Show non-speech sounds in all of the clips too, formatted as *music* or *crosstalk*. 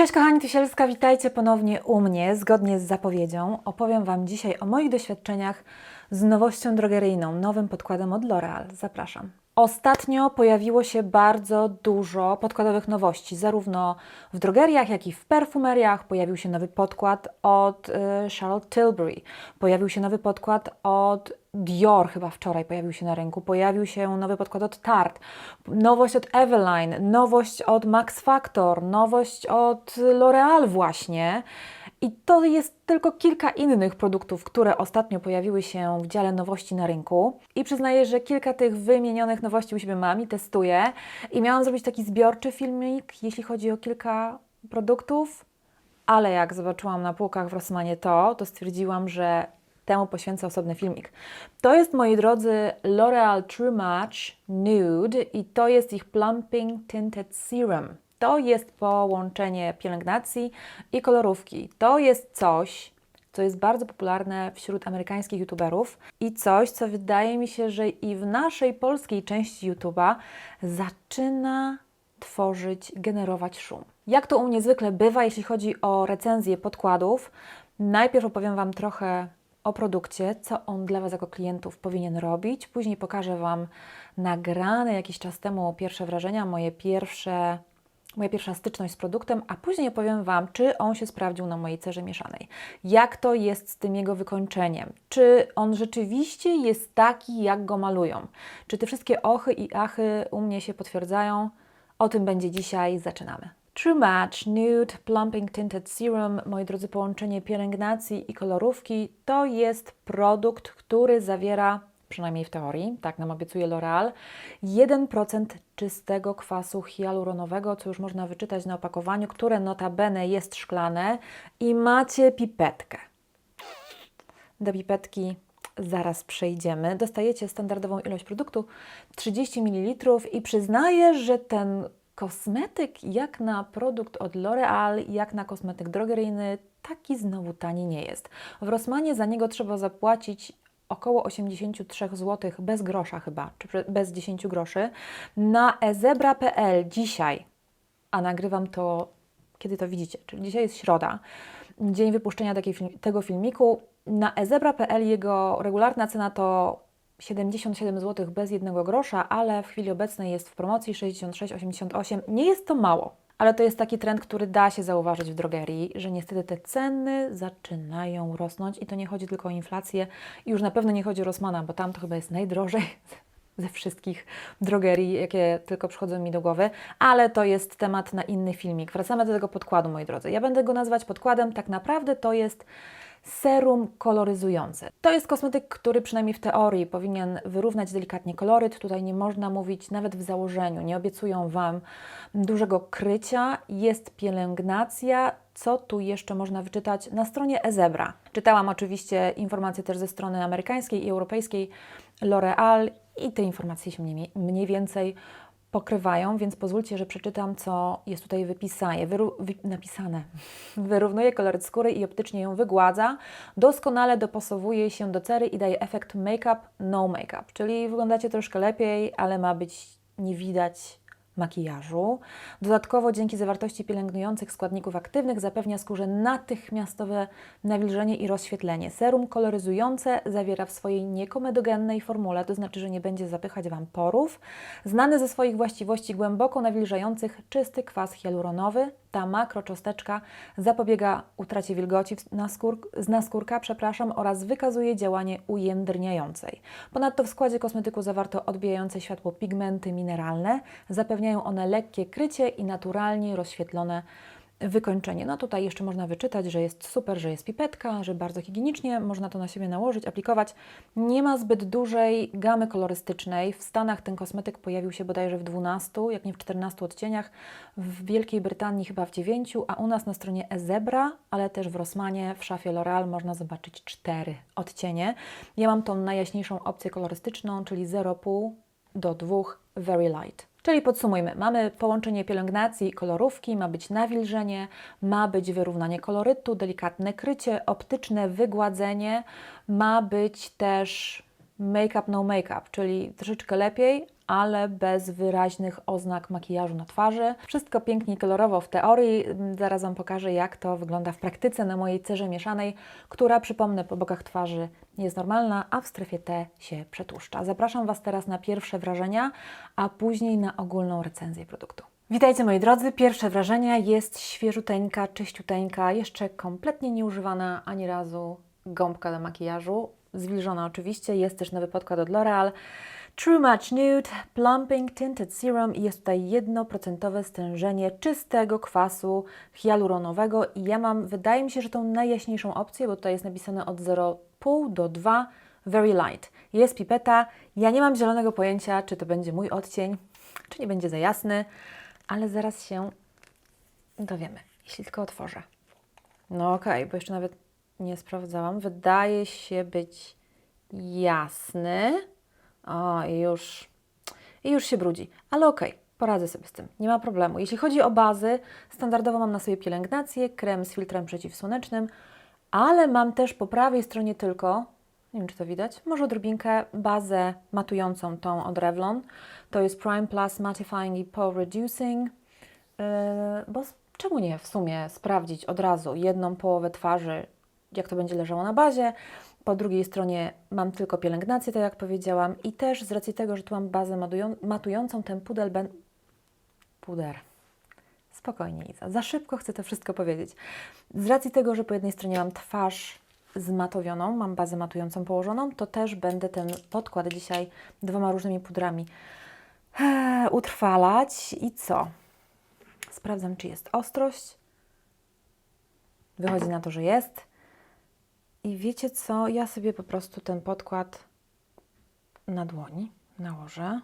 Cześć kochani, Tysielska, witajcie ponownie u mnie. Zgodnie z zapowiedzią opowiem Wam dzisiaj o moich doświadczeniach z nowością drogeryjną, nowym podkładem od L'Oreal. Zapraszam. Ostatnio pojawiło się bardzo dużo podkładowych nowości, zarówno w drogeriach, jak i w perfumeriach. Pojawił się nowy podkład od y, Charlotte Tilbury, pojawił się nowy podkład od Dior, chyba wczoraj pojawił się na rynku, pojawił się nowy podkład od Tarte, nowość od Eveline, nowość od Max Factor, nowość od L'Oreal właśnie. I to jest tylko kilka innych produktów, które ostatnio pojawiły się w dziale nowości na rynku. I przyznaję, że kilka tych wymienionych nowości u siebie mam i testuję. I miałam zrobić taki zbiorczy filmik, jeśli chodzi o kilka produktów, ale jak zobaczyłam na półkach w Rossmanie to, to stwierdziłam, że temu poświęcę osobny filmik. To jest, moi drodzy, L'Oreal True Match Nude i to jest ich Plumping Tinted Serum. To jest połączenie pielęgnacji i kolorówki. To jest coś, co jest bardzo popularne wśród amerykańskich youtuberów i coś, co wydaje mi się, że i w naszej polskiej części YouTube'a zaczyna tworzyć, generować szum. Jak to u mnie zwykle bywa, jeśli chodzi o recenzję podkładów, najpierw opowiem Wam trochę o produkcie, co on dla Was jako klientów powinien robić. Później pokażę Wam nagrane jakiś czas temu pierwsze wrażenia, moje pierwsze moja pierwsza styczność z produktem, a później opowiem Wam, czy on się sprawdził na mojej cerze mieszanej. Jak to jest z tym jego wykończeniem? Czy on rzeczywiście jest taki, jak go malują? Czy te wszystkie ochy i achy u mnie się potwierdzają? O tym będzie dzisiaj. Zaczynamy. True Match Nude Plumping Tinted Serum, moi drodzy, połączenie pielęgnacji i kolorówki, to jest produkt, który zawiera przynajmniej w teorii, tak nam obiecuje L'Oreal, 1% czystego kwasu hialuronowego, co już można wyczytać na opakowaniu, które notabene jest szklane i macie pipetkę. Do pipetki zaraz przejdziemy. Dostajecie standardową ilość produktu 30 ml i przyznaję, że ten kosmetyk jak na produkt od L'Oreal, jak na kosmetyk drogeryjny, taki znowu tani nie jest. W Rossmanie za niego trzeba zapłacić około 83 zł bez grosza chyba, czy bez 10 groszy. Na ezebra.pl dzisiaj, a nagrywam to, kiedy to widzicie, czyli dzisiaj jest środa, dzień wypuszczenia tego filmiku. Na ezebra.pl jego regularna cena to 77 zł bez jednego grosza, ale w chwili obecnej jest w promocji 66,88. Nie jest to mało, ale to jest taki trend, który da się zauważyć w drogerii, że niestety te ceny zaczynają rosnąć i to nie chodzi tylko o inflację i już na pewno nie chodzi o Rossmana, bo tam to chyba jest najdrożej *laughs* ze wszystkich drogerii, jakie tylko przychodzą mi do głowy, ale to jest temat na inny filmik. Wracamy do tego podkładu, moi drodzy. Ja będę go nazywać podkładem, tak naprawdę to jest serum koloryzujące. To jest kosmetyk, który przynajmniej w teorii powinien wyrównać delikatnie koloryt. Tutaj nie można mówić nawet w założeniu, nie obiecują Wam dużego krycia. Jest pielęgnacja. Co tu jeszcze można wyczytać na stronie Ezebra? Czytałam oczywiście informacje też ze strony amerykańskiej i europejskiej L'Oreal i te informacje się mniej, mniej więcej pokrywają, więc pozwólcie, że przeczytam, co jest tutaj wypisane. Wyru wy napisane. *laughs* Wyrównuje koloryt skóry i optycznie ją wygładza. Doskonale dopasowuje się do cery i daje efekt make-up, no make-up. Czyli wyglądacie troszkę lepiej, ale ma być nie widać makijażu. Dodatkowo dzięki zawartości pielęgnujących składników aktywnych zapewnia skórze natychmiastowe nawilżenie i rozświetlenie. Serum koloryzujące zawiera w swojej niekomedogennej formule, to znaczy, że nie będzie zapychać Wam porów. Znany ze swoich właściwości głęboko nawilżających czysty kwas hialuronowy, ta makrocząsteczka zapobiega utracie wilgoci z naskórka przepraszam, oraz wykazuje działanie ujędrniającej. Ponadto w składzie kosmetyku zawarto odbijające światło pigmenty mineralne. Zapewniają one lekkie krycie i naturalnie rozświetlone wykończenie. No tutaj jeszcze można wyczytać, że jest super, że jest pipetka, że bardzo higienicznie można to na siebie nałożyć, aplikować. Nie ma zbyt dużej gamy kolorystycznej. W Stanach ten kosmetyk pojawił się bodajże w 12, jak nie w 14 odcieniach, w Wielkiej Brytanii chyba w 9, a u nas na stronie Ezebra, ale też w Rossmanie, w szafie L'Oreal można zobaczyć 4 odcienie. Ja mam tą najjaśniejszą opcję kolorystyczną, czyli 0,5 do 2 Very Light. Czyli podsumujmy, mamy połączenie pielęgnacji i kolorówki, ma być nawilżenie, ma być wyrównanie kolorytu, delikatne krycie, optyczne wygładzenie, ma być też make-up no make-up, czyli troszeczkę lepiej, ale bez wyraźnych oznak makijażu na twarzy. Wszystko pięknie kolorowo w teorii. Zaraz Wam pokażę, jak to wygląda w praktyce na mojej cerze mieszanej, która, przypomnę, po bokach twarzy jest normalna, a w strefie T się przetłuszcza. Zapraszam Was teraz na pierwsze wrażenia, a później na ogólną recenzję produktu. Witajcie moi drodzy. Pierwsze wrażenia jest świeżuteńka, czyściuteńka, jeszcze kompletnie nieużywana ani razu gąbka do makijażu. Zwilżona oczywiście, jest też nowy podkład od L'Oreal. True Match Nude Plumping Tinted Serum jest tutaj 1% stężenie czystego kwasu hialuronowego i ja mam, wydaje mi się, że tą najjaśniejszą opcję, bo tutaj jest napisane od 0,5 do 2 Very Light. Jest pipeta, ja nie mam zielonego pojęcia, czy to będzie mój odcień, czy nie będzie za jasny, ale zaraz się dowiemy, jeśli tylko otworzę. No okej, bo jeszcze nawet nie sprawdzałam. Wydaje się być jasny. O, i już, i już się brudzi. Ale okej, poradzę sobie z tym. Nie ma problemu. Jeśli chodzi o bazy, standardowo mam na sobie pielęgnację, krem z filtrem przeciwsłonecznym, ale mam też po prawej stronie tylko, nie wiem czy to widać, może odrobinkę bazę matującą tą od Revlon. To jest Prime Plus Mattifying i Pore Reducing. Yy, bo czemu nie w sumie sprawdzić od razu jedną połowę twarzy, jak to będzie leżało na bazie. Po drugiej stronie mam tylko pielęgnację, tak jak powiedziałam, i też z racji tego, że tu mam bazę matują- matującą, ten pudel ben... puder. Spokojnie, Iza. Za szybko chcę to wszystko powiedzieć. Z racji tego, że po jednej stronie mam twarz zmatowioną, mam bazę matującą położoną, to też będę ten podkład dzisiaj dwoma różnymi pudrami eee, utrwalać. I co? Sprawdzam, czy jest ostrość. Wychodzi na to, że jest. I wiecie co? Ja sobie po prostu ten podkład na dłoni nałożę.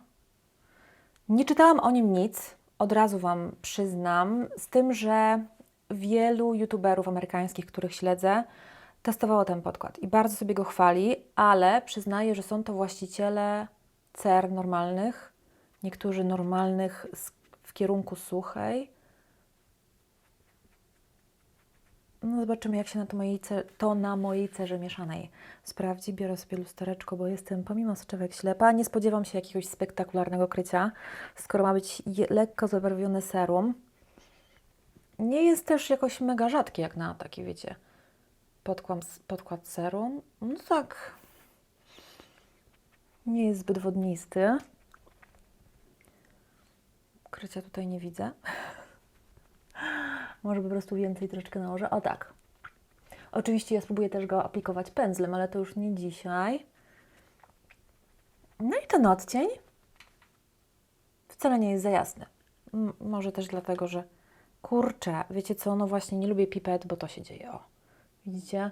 Nie czytałam o nim nic, od razu Wam przyznam, z tym, że wielu youtuberów amerykańskich, których śledzę, testowało ten podkład i bardzo sobie go chwali, ale przyznaję, że są to właściciele cer normalnych, niektórzy normalnych w kierunku suchej. No zobaczymy, jak się na to, mojej to na mojej cerze mieszanej sprawdzi. Biorę sobie lustereczko, bo jestem pomimo soczewek ślepa. Nie spodziewam się jakiegoś spektakularnego krycia, skoro ma być lekko zabarwione serum. Nie jest też jakoś mega rzadki, jak na taki, wiecie, podkład, podkład serum. No tak, nie jest zbyt wodnisty. Krycia tutaj nie widzę. *laughs* Może po prostu więcej troszeczkę nałożę. O tak. Oczywiście ja spróbuję też go aplikować pędzlem, ale to już nie dzisiaj. No i ten odcień wcale nie jest za jasny. Może też dlatego, że kurczę, wiecie co, no właśnie nie lubię pipet, bo to się dzieje. O, widzicie?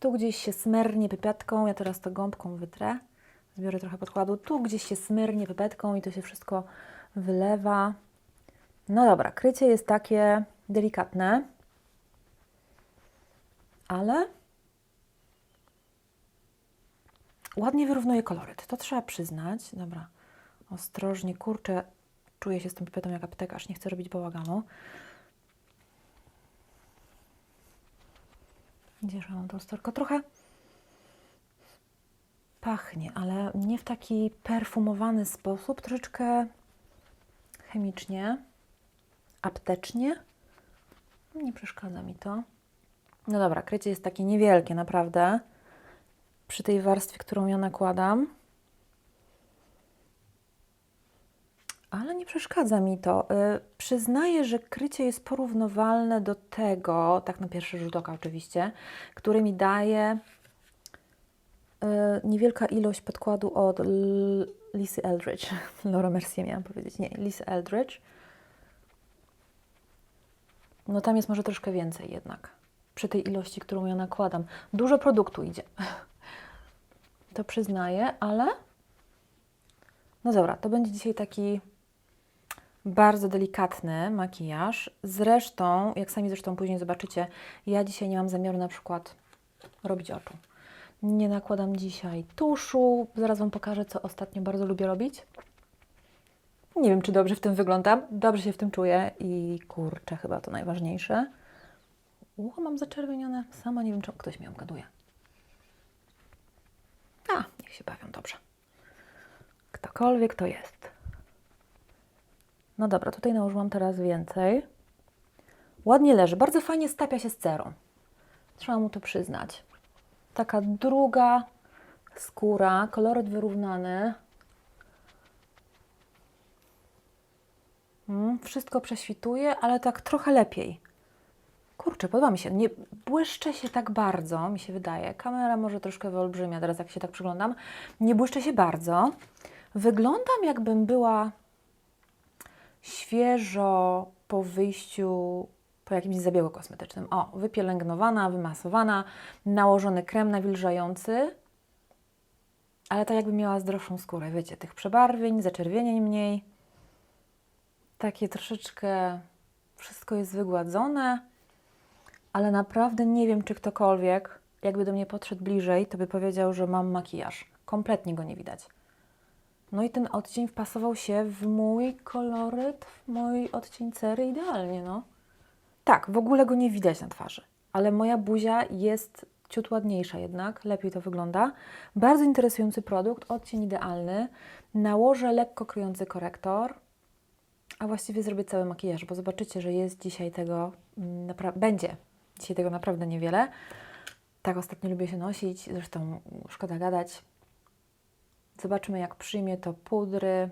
Tu gdzieś się smyrnie pipetką, ja teraz to gąbką wytrę. Zbiorę trochę podkładu. Tu gdzieś się smyrnie pipetką i to się wszystko wylewa. No dobra, krycie jest takie delikatne, ale ładnie wyrównuje koloryt. To trzeba przyznać. Dobra, ostrożnie, kurczę, czuję się z tą pipetą jak aptekarz, nie chcę robić bałaganu. Gdzież mam to lusterko? Trochę pachnie, ale nie w taki perfumowany sposób, troszeczkę chemicznie, aptecznie. Nie przeszkadza mi to. No dobra, krycie jest takie niewielkie, naprawdę. Przy tej warstwie, którą ja nakładam. Ale nie przeszkadza mi to. Y, przyznaję, że krycie jest porównywalne do tego, tak na pierwszy rzut oka oczywiście, który mi daje y, niewielka ilość podkładu od Lisy Eldridge. *laughs* Laura Mercier miałam powiedzieć. Nie, Lisy Eldridge. No tam jest może troszkę więcej jednak. Przy tej ilości, którą ja nakładam. Dużo produktu idzie. *laughs* To przyznaję, ale no dobra, to będzie dzisiaj taki bardzo delikatny makijaż. Zresztą, jak sami zresztą później zobaczycie, ja dzisiaj nie mam zamiaru na przykład robić oczu. Nie nakładam dzisiaj tuszu. Zaraz Wam pokażę, co ostatnio bardzo lubię robić. Nie wiem, czy dobrze w tym wyglądam. Dobrze się w tym czuję i kurczę, chyba to najważniejsze. Ucho mam zaczerwienione. Sama nie wiem, czemu ktoś mnie obgaduje. A, niech się bawią dobrze. Ktokolwiek to jest. No dobra, tutaj nałożyłam teraz więcej. Ładnie leży, bardzo fajnie stapia się z cerą. Trzeba mu to przyznać. Taka druga skóra, koloryt wyrównany. Mm, wszystko prześwituje, ale tak trochę lepiej. Kurczę, podoba mi się. Nie błyszczę się tak bardzo, mi się wydaje. Kamera może troszkę wyolbrzymia teraz, jak się tak przyglądam. Nie błyszczę się bardzo. Wyglądam, jakbym była świeżo po wyjściu po jakimś zabiegu kosmetycznym. O, wypielęgnowana, wymasowana, nałożony krem nawilżający, ale tak jakby miała zdrowszą skórę. Wiecie, tych przebarwień, zaczerwienień mniej. Takie troszeczkę wszystko jest wygładzone, ale naprawdę nie wiem, czy ktokolwiek, jakby do mnie podszedł bliżej, to by powiedział, że mam makijaż. Kompletnie go nie widać. No i ten odcień wpasował się w mój koloryt, w mój odcień cery idealnie, no. Tak, w ogóle go nie widać na twarzy, ale moja buzia jest ciut ładniejsza jednak, lepiej to wygląda. Bardzo interesujący produkt, odcień idealny. Nałożę lekko kryjący korektor, a właściwie zrobię cały makijaż, bo zobaczycie, że jest dzisiaj tego, mm, będzie dzisiaj tego naprawdę niewiele. Tak ostatnio lubię się nosić, zresztą szkoda gadać. Zobaczymy, jak przyjmie to pudry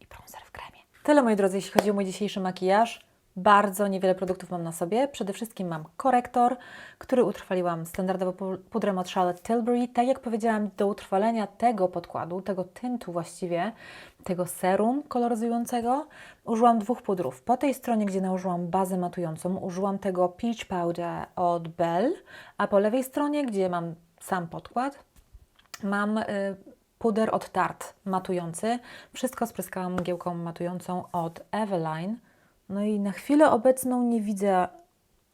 i bronzer w kremie. Tyle, moi drodzy, jeśli chodzi o mój dzisiejszy makijaż. Bardzo niewiele produktów mam na sobie. Przede wszystkim mam korektor, który utrwaliłam standardowo pu- pudrem od Charlotte Tilbury. Tak jak powiedziałam, do utrwalenia tego podkładu, tego tyntu właściwie, tego serum koloryzującego, użyłam dwóch pudrów. Po tej stronie, gdzie nałożyłam bazę matującą, użyłam tego Peach Powder od Belle, a po lewej stronie, gdzie mam sam podkład, mam y, puder od Tarte matujący. Wszystko spryskałam mgiełką matującą od Eveline. No i na chwilę obecną nie widzę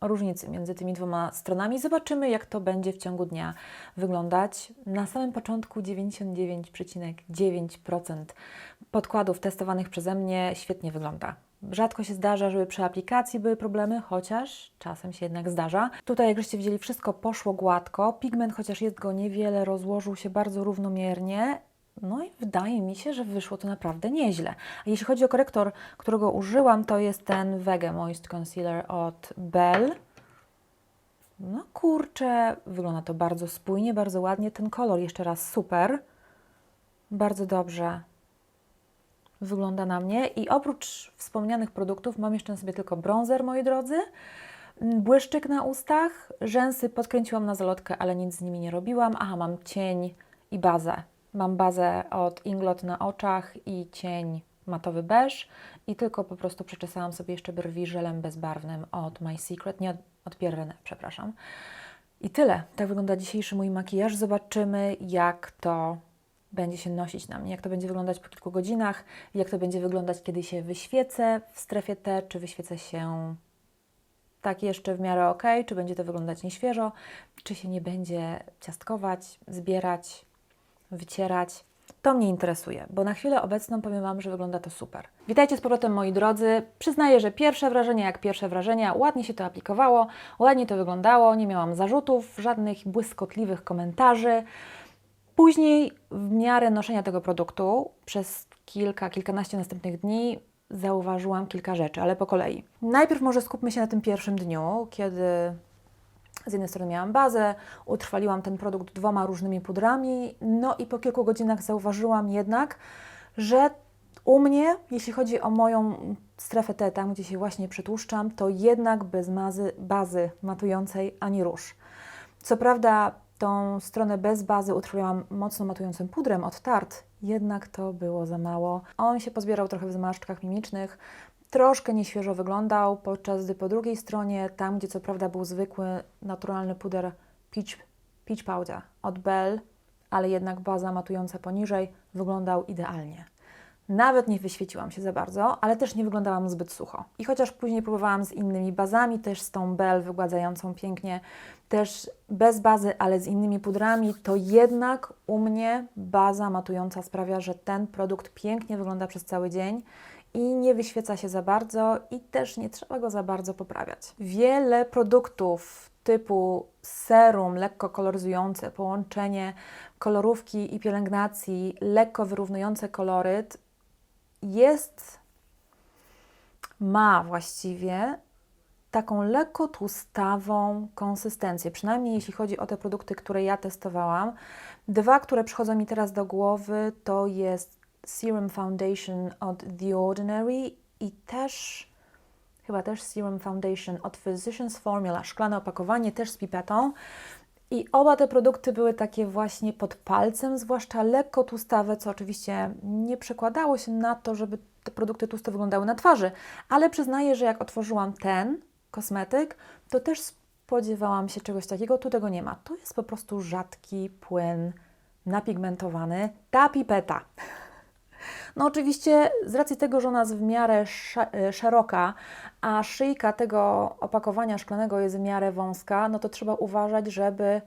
różnicy między tymi dwoma stronami. Zobaczymy, jak to będzie w ciągu dnia wyglądać. Na samym początku 99,9% podkładów testowanych przeze mnie świetnie wygląda. Rzadko się zdarza, żeby przy aplikacji były problemy, chociaż czasem się jednak zdarza. Tutaj, jak żeście widzieli, wszystko poszło gładko. Pigment, chociaż jest go niewiele, rozłożył się bardzo równomiernie. No i wydaje mi się, że wyszło to naprawdę nieźle. A jeśli chodzi o korektor, którego użyłam, to jest ten Vega Moist Concealer od Belle. No kurczę, wygląda to bardzo spójnie, bardzo ładnie. Ten kolor jeszcze raz super. Bardzo dobrze wygląda na mnie. I oprócz wspomnianych produktów mam jeszcze na sobie tylko bronzer, moi drodzy. Mm, Błyszczyk na ustach, rzęsy podkręciłam na zalotkę, ale nic z nimi nie robiłam. Aha, mam cień i bazę. Mam bazę od Inglot na oczach i cień matowy beż i tylko po prostu przeczesałam sobie jeszcze brwi żelem bezbarwnym od My Secret, nie od, od Pierre przepraszam. I tyle. Tak wygląda dzisiejszy mój makijaż. Zobaczymy, jak to będzie się nosić na mnie, jak to będzie wyglądać po kilku godzinach, jak to będzie wyglądać, kiedy się wyświecę w strefie T, czy wyświecę się tak jeszcze w miarę ok, czy będzie to wyglądać nieświeżo, czy się nie będzie ciastkować, zbierać, wycierać. To mnie interesuje, bo na chwilę obecną powiem Wam, że wygląda to super. Witajcie z powrotem moi drodzy. Przyznaję, że pierwsze wrażenia jak pierwsze wrażenia, ładnie się to aplikowało, ładnie to wyglądało, nie miałam zarzutów, żadnych błyskotliwych komentarzy. Później, w miarę noszenia tego produktu, przez kilka, kilkanaście następnych dni, zauważyłam kilka rzeczy, ale po kolei. Najpierw może skupmy się na tym pierwszym dniu, kiedy z jednej strony miałam bazę, utrwaliłam ten produkt dwoma różnymi pudrami, no i po kilku godzinach zauważyłam jednak, że u mnie, jeśli chodzi o moją strefę T, tam gdzie się właśnie przytłuszczam, to jednak bez mazy, bazy matującej ani róż. Co prawda tą stronę bez bazy utrwaliłam mocno matującym pudrem od Tarte, jednak to było za mało. On się pozbierał trochę w zmarszczkach mimicznych, troszkę nieświeżo wyglądał, podczas gdy po drugiej stronie, tam gdzie co prawda był zwykły, naturalny puder Peach, peach Powder od Belle, ale jednak baza matująca poniżej, wyglądał idealnie. Nawet nie wyświeciłam się za bardzo, ale też nie wyglądałam zbyt sucho. I chociaż później próbowałam z innymi bazami, też z tą Belle wygładzającą pięknie, też bez bazy, ale z innymi pudrami, to jednak u mnie baza matująca sprawia, że ten produkt pięknie wygląda przez cały dzień i nie wyświeca się za bardzo i też nie trzeba go za bardzo poprawiać. Wiele produktów typu serum lekko koloryzujące, połączenie kolorówki i pielęgnacji, lekko wyrównujące koloryt jest ma właściwie taką lekko tłustawą konsystencję, przynajmniej jeśli chodzi o te produkty, które ja testowałam. Dwa, które przychodzą mi teraz do głowy, to jest Serum Foundation od The Ordinary i też, chyba też Serum Foundation od Physicians Formula, szklane opakowanie, też z pipetą. I oba te produkty były takie właśnie pod palcem, zwłaszcza lekko tłustawe, co oczywiście nie przekładało się na to, żeby te produkty tłuste wyglądały na twarzy, ale przyznaję, że jak otworzyłam ten kosmetyk, to też spodziewałam się czegoś takiego, tu tego nie ma. To jest po prostu rzadki płyn napigmentowany, ta pipeta. No oczywiście z racji tego, że ona jest w miarę e, szeroka, a szyjka tego opakowania szklanego jest w miarę wąska, no to trzeba uważać, żeby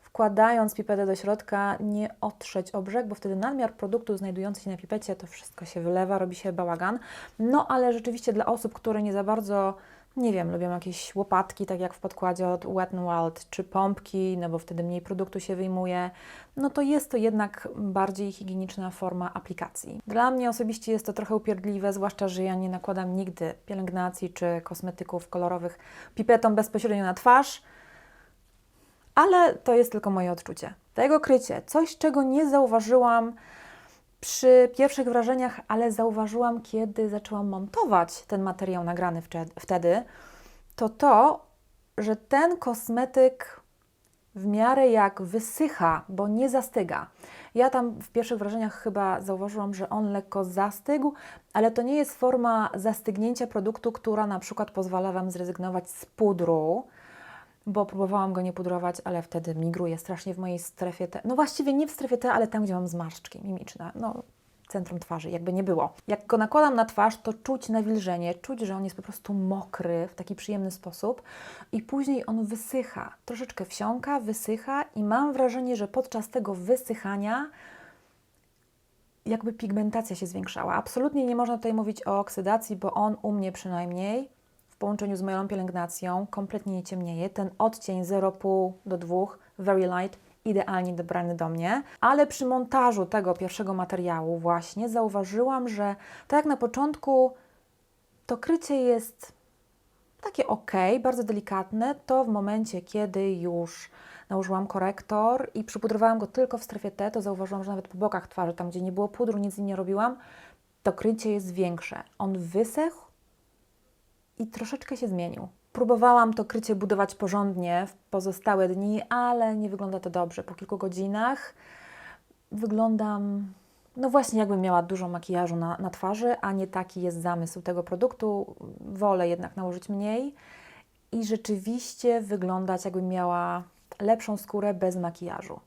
wkładając pipetę do środka nie otrzeć o brzeg, bo wtedy nadmiar produktu znajdujący się na pipecie to wszystko się wylewa, robi się bałagan. No ale rzeczywiście dla osób, które nie za bardzo nie wiem, lubią jakieś łopatki, tak jak w podkładzie od Wet n Wild, czy pompki, no bo wtedy mniej produktu się wyjmuje, no to jest to jednak bardziej higieniczna forma aplikacji. Dla mnie osobiście jest to trochę upierdliwe, zwłaszcza, że ja nie nakładam nigdy pielęgnacji czy kosmetyków kolorowych pipetą bezpośrednio na twarz, ale to jest tylko moje odczucie. Tego krycie, coś czego nie zauważyłam przy pierwszych wrażeniach, ale zauważyłam, kiedy zaczęłam montować ten materiał nagrany wtedy, to to, że ten kosmetyk w miarę jak wysycha, bo nie zastyga. Ja tam w pierwszych wrażeniach chyba zauważyłam, że on lekko zastygł, ale to nie jest forma zastygnięcia produktu, która na przykład pozwala Wam zrezygnować z pudru, bo próbowałam go nie pudrować, ale wtedy migruje strasznie w mojej strefie T. No właściwie nie w strefie T, ale tam, gdzie mam zmarszczki mimiczne. No, centrum twarzy, jakby nie było. Jak go nakładam na twarz, to czuć nawilżenie, czuć, że on jest po prostu mokry w taki przyjemny sposób i później on wysycha. Troszeczkę wsiąka, wysycha i mam wrażenie, że podczas tego wysychania jakby pigmentacja się zwiększała. Absolutnie nie można tutaj mówić o oksydacji, bo on u mnie przynajmniej połączeniu z moją pielęgnacją kompletnie nie ciemnieje. Ten odcień 0,5 do 2, very light, idealnie dobrany do mnie, ale przy montażu tego pierwszego materiału właśnie zauważyłam, że tak jak na początku to krycie jest takie ok, bardzo delikatne, to w momencie, kiedy już nałożyłam korektor i przypudrowałam go tylko w strefie T, to zauważyłam, że nawet po bokach twarzy, tam gdzie nie było pudru, nic z nim nie robiłam, to krycie jest większe. On wysechł i troszeczkę się zmienił. Próbowałam to krycie budować porządnie w pozostałe dni, ale nie wygląda to dobrze. Po kilku godzinach wyglądam, no właśnie, jakbym miała dużo makijażu na, na twarzy, a nie taki jest zamysł tego produktu. Wolę jednak nałożyć mniej i rzeczywiście wyglądać, jakbym miała lepszą skórę bez makijażu.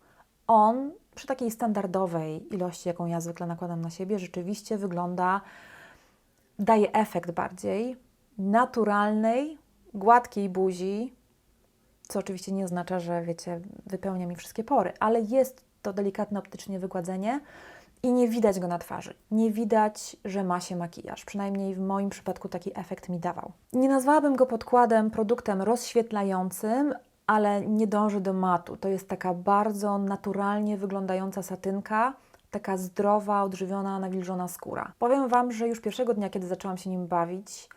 On przy takiej standardowej ilości, jaką ja zwykle nakładam na siebie, rzeczywiście wygląda, daje efekt bardziej naturalnej, gładkiej buzi, co oczywiście nie oznacza, że wiecie, wypełnia mi wszystkie pory, ale jest to delikatne optycznie wygładzenie i nie widać go na twarzy. Nie widać, że ma się makijaż. Przynajmniej w moim przypadku taki efekt mi dawał. Nie nazwałabym go podkładem produktem rozświetlającym, ale nie dąży do matu. To jest taka bardzo naturalnie wyglądająca satynka, taka zdrowa, odżywiona, nawilżona skóra. Powiem Wam, że już pierwszego dnia, kiedy zaczęłam się nim bawić,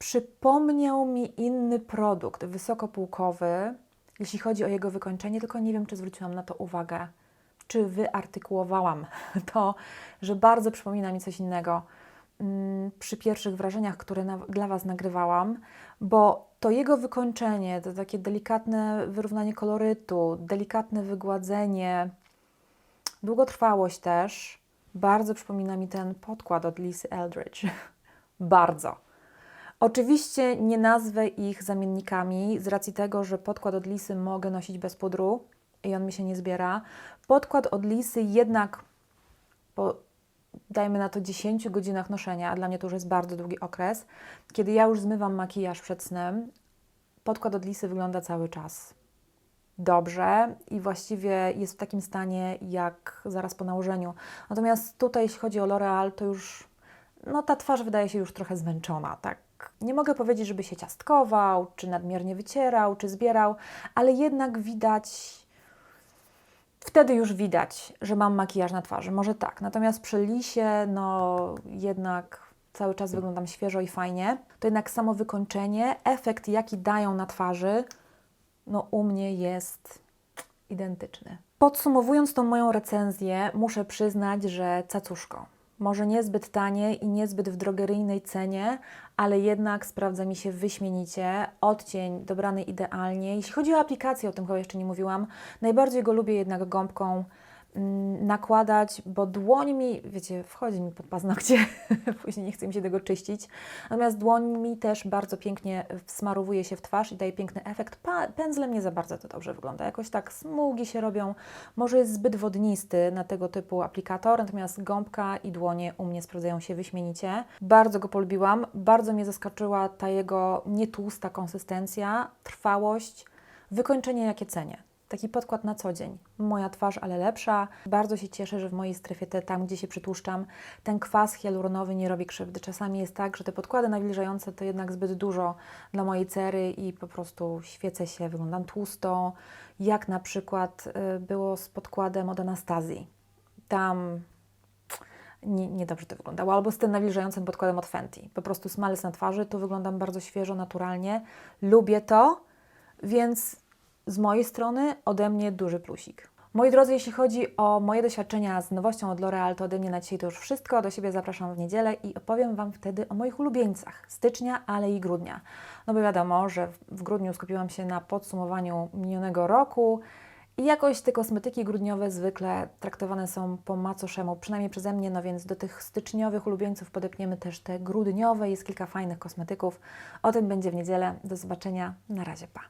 przypomniał mi inny produkt wysokopółkowy, jeśli chodzi o jego wykończenie, tylko nie wiem, czy zwróciłam na to uwagę, czy wyartykułowałam *laughs* to, że bardzo przypomina mi coś innego mm, przy pierwszych wrażeniach, które na, dla Was nagrywałam, bo to jego wykończenie, to takie delikatne wyrównanie kolorytu, delikatne wygładzenie, długotrwałość też, bardzo przypomina mi ten podkład od Lisy Eldridge. *laughs* bardzo. Oczywiście nie nazwę ich zamiennikami z racji tego, że podkład od Lisy mogę nosić bez pudru i on mi się nie zbiera. Podkład od Lisy jednak po dajmy na to 10 godzinach noszenia, a dla mnie to już jest bardzo długi okres, kiedy ja już zmywam makijaż przed snem, podkład od Lisy wygląda cały czas dobrze i właściwie jest w takim stanie jak zaraz po nałożeniu. Natomiast tutaj, jeśli chodzi o L'Oreal, to już no ta twarz wydaje się już trochę zmęczona, tak. Nie mogę powiedzieć, żeby się ciastkował, czy nadmiernie wycierał, czy zbierał, ale jednak widać, wtedy już widać, że mam makijaż na twarzy. Może tak. Natomiast przy lisie, no jednak cały czas wyglądam świeżo i fajnie, to jednak samo wykończenie, efekt jaki dają na twarzy, no u mnie jest identyczny. Podsumowując tą moją recenzję, muszę przyznać, że cacuszko. Może niezbyt tanie i niezbyt w drogeryjnej cenie, ale jednak sprawdza mi się wyśmienicie. Odcień dobrany idealnie. Jeśli chodzi o aplikację, o tym chyba jeszcze nie mówiłam, najbardziej go lubię jednak gąbką nakładać, bo dłoń mi, wiecie, wchodzi mi pod paznokcie, *laughs* później nie chce mi się tego czyścić. Natomiast dłoń mi też bardzo pięknie smarowuje się w twarz i daje piękny efekt. Pa, pędzlem nie za bardzo to dobrze wygląda. Jakoś tak smugi się robią. Może jest zbyt wodnisty na tego typu aplikator, natomiast gąbka i dłonie u mnie sprawdzają się wyśmienicie. Bardzo go polubiłam. Bardzo mnie zaskoczyła ta jego nietłusta konsystencja, trwałość, wykończenie jakie cenię. Taki podkład na co dzień. Moja twarz, ale lepsza. Bardzo się cieszę, że w mojej strefie T, tam gdzie się przytłuszczam, ten kwas hialuronowy nie robi krzywdy. Czasami jest tak, że te podkłady nawilżające to jednak zbyt dużo dla mojej cery i po prostu świecę się, wyglądam tłusto, jak na przykład y, było z podkładem od Anastazji. Tam nie, niedobrze to wyglądało. Albo z tym nawilżającym podkładem od Fenty. Po prostu smalec na twarzy, tu wyglądam bardzo świeżo, naturalnie. Lubię to, więc z mojej strony ode mnie duży plusik. Moi drodzy, jeśli chodzi o moje doświadczenia z nowością od L'Oreal, to ode mnie na dzisiaj to już wszystko. Do siebie zapraszam w niedzielę i opowiem Wam wtedy o moich ulubieńcach stycznia, ale i grudnia. No bo wiadomo, że w- grudniu skupiłam się na podsumowaniu minionego roku i jakoś te kosmetyki grudniowe zwykle traktowane są po macoszemu, przynajmniej przeze mnie, no więc do tych styczniowych ulubieńców podepniemy też te grudniowe. Jest kilka fajnych kosmetyków. O tym będzie w niedzielę. Do zobaczenia. Na razie, pa.